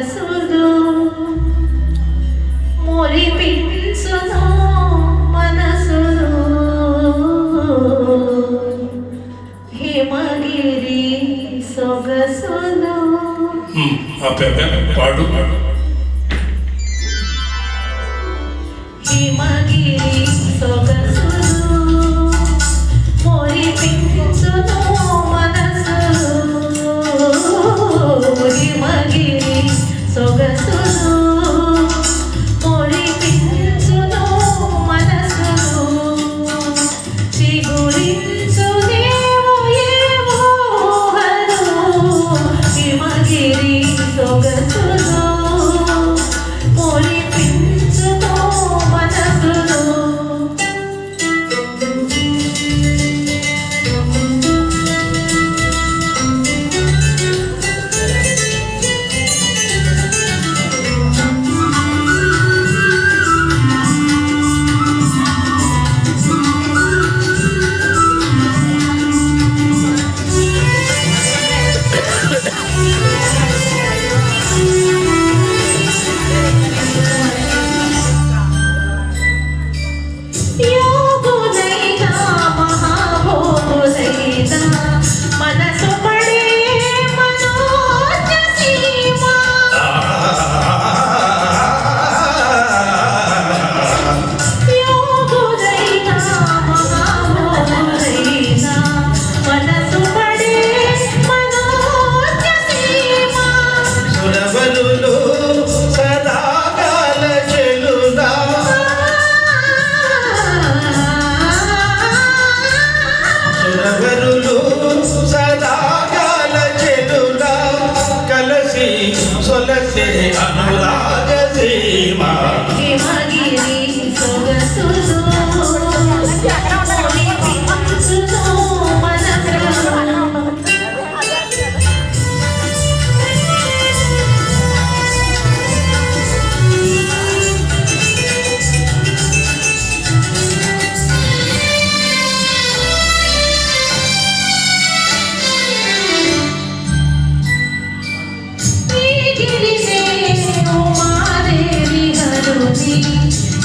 మనసును మురిపించును మనసును హిమగిరి సొగసును పాడు పాడు. సొలసి సొలసి అనురాగ సీమా.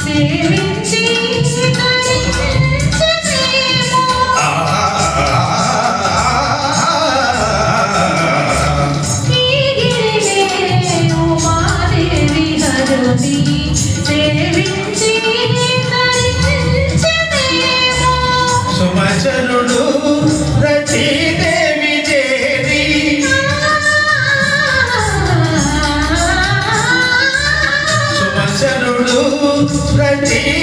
see. looks pretty